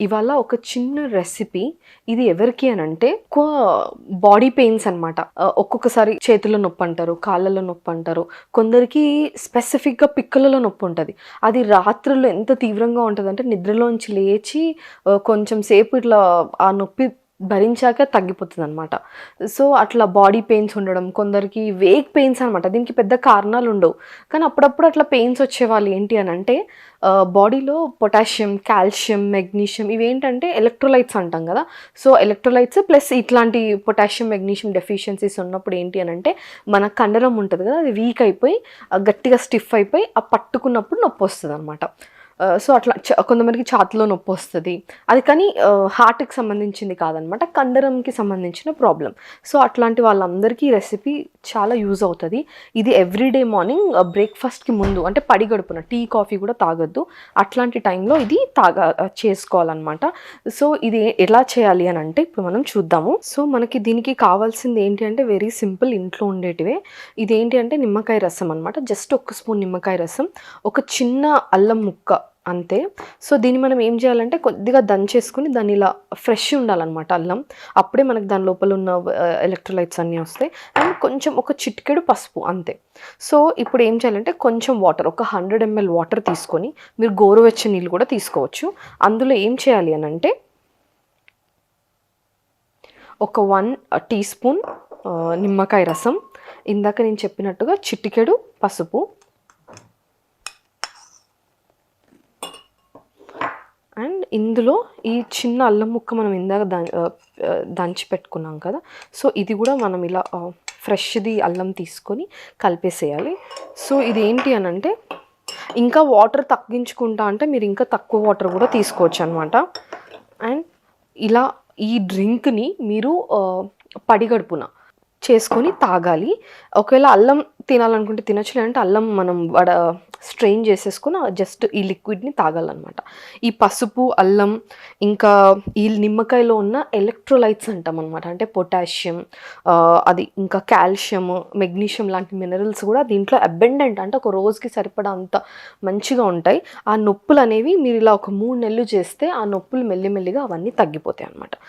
ఇవాళ ఒక చిన్న రెసిపీ ఇది ఎవరికి అని అంటే ఎక్కువ బాడీ పెయిన్స్ అనమాట ఒక్కొక్కసారి చేతుల్లో నొప్పి అంటారు కాళ్ళలో నొప్పి అంటారు. కొందరికి స్పెసిఫిక్గా పిక్కలలో నొప్పి ఉంటుంది. అది రాత్రుల్లో ఎంత తీవ్రంగా ఉంటుంది అంటే నిద్రలోంచి లేచి కొంచెం సేపు ఇట్లా ఆ నొప్పి భరించాక తగ్గిపోతుంది అనమాట సో అట్లా బాడీ పెయిన్స్ ఉండడం కొందరికి వేక్ పెయిన్స్ అనమాట దీనికి పెద్ద కారణాలు ఉండవు. కానీ అప్పుడప్పుడు అట్లా పెయిన్స్ వచ్చేవాళ్ళు ఏంటి అని అంటే బాడీలో పొటాషియం కాల్షియం మెగ్నీషియం ఇవేంటంటే ఎలక్ట్రోలైట్స్ అంటాం కదా. సో ఎలక్ట్రోలైట్స్ ప్లస్ ఇట్లాంటి పొటాషియం మెగ్నీషియం డెఫిషియన్సీస్ ఉన్నప్పుడు ఏంటి అని అంటే మన కండరం ఉంటుంది కదా అది వీక్ అయిపోయి గట్టిగా స్టిఫ్ అయిపోయి ఆ పట్టుకున్నప్పుడు నొప్పి వస్తుంది అనమాట సో అట్లా కొంతమందికి ఛాతిలో నొప్పి వస్తుంది. అది కానీ హార్ట్కి సంబంధించింది కాదనమాట కండరంకి సంబంధించిన ప్రాబ్లం సో అట్లాంటి వాళ్ళందరికీ రెసిపీ చాలా యూజ్ అవుతుంది. ఇది ఎవ్రీడే మార్నింగ్ బ్రేక్ఫాస్ట్కి ముందు అంటే పడి గడుపున టీ కాఫీ కూడా తాగొద్దు. అట్లాంటి టైంలో ఇది తాగా చేసుకోవాలన్నమాట సో ఇది ఎలా చేయాలి అని అంటే ఇప్పుడు మనం చూద్దాము. సో మనకి దీనికి కావాల్సింది ఏంటి అంటే వెరీ సింపుల్ ఇంట్లో ఉండేటివే. ఇదేంటి అంటే నిమ్మకాయ రసం అనమాట జస్ట్ ఒక స్పూన్ నిమ్మకాయ రసం ఒక చిన్న అల్లం ముక్క అంతే. సో దీన్ని మనం ఏం చేయాలంటే కొద్దిగా దంచేసుకుని దాన్ని ఇలా ఫ్రెష్ ఉండాలన్నమాట అల్లం. అప్పుడే మనకు దాని లోపల ఉన్న ఎలక్ట్రోలైట్స్ అన్నీ వస్తాయి. అండ్ కొంచెం ఒక చిటికెడు పసుపు అంతే. సో ఇప్పుడు ఏం చేయాలంటే కొంచెం వాటర్ ఒక హండ్రెడ్ ఎంఎల్ వాటర్ తీసుకొని మీరు గోరువెచ్చని నీళ్ళు కూడా తీసుకోవచ్చు. అందులో ఏం చేయాలి అని అంటే ఒక వన్ టీ స్పూన్ నిమ్మకాయ రసం. ఇందాక నేను చెప్పినట్టుగా చిటికెడు పసుపు అండ్ ఇందులో ఈ చిన్న అల్లం ముక్క మనం ఇందాక దంచి పెట్టుకున్నాం కదా. సో ఇది కూడా మనం ఇలా ఫ్రెష్ది అల్లం తీసుకొని కలిపేసేయాలి. సో ఇది ఏంటి అని అంటే ఇంకా వాటర్ తగ్గించుకుంటా అంటే మీరు ఇంకా తక్కువ వాటర్ కూడా తీసుకోవచ్చు అనమాట అండ్ ఇలా ఈ డ్రింక్ని మీరు పడిగడుపున చేసుకొని తాగాలి. ఒకవేళ అల్లం తినాలనుకుంటే తినచ్చు లేదంటే అల్లం మనం వడ స్ట్రెయిన్ చేసేసుకుని జస్ట్ ఈ లిక్విడ్ని తాగాలన్నమాట. ఈ పసుపు అల్లం ఇంకా ఈ నిమ్మకాయలో ఉన్న ఎలక్ట్రోలైట్స్ అంటాం అనమాట అంటే పొటాషియం అది ఇంకా కాల్షియం మెగ్నీషియం లాంటి మినరల్స్ కూడా దీంట్లో అబెండెంట్ అంటే ఒక రోజుకి సరిపడా అంత మంచిగా ఉంటాయి. ఆ నొప్పులు అనేవి మీరు ఇలా ఒక మూడు నెలలు చేస్తే ఆ నొప్పులు మెల్లిమెల్లిగా అవన్నీ తగ్గిపోతాయి అనమాట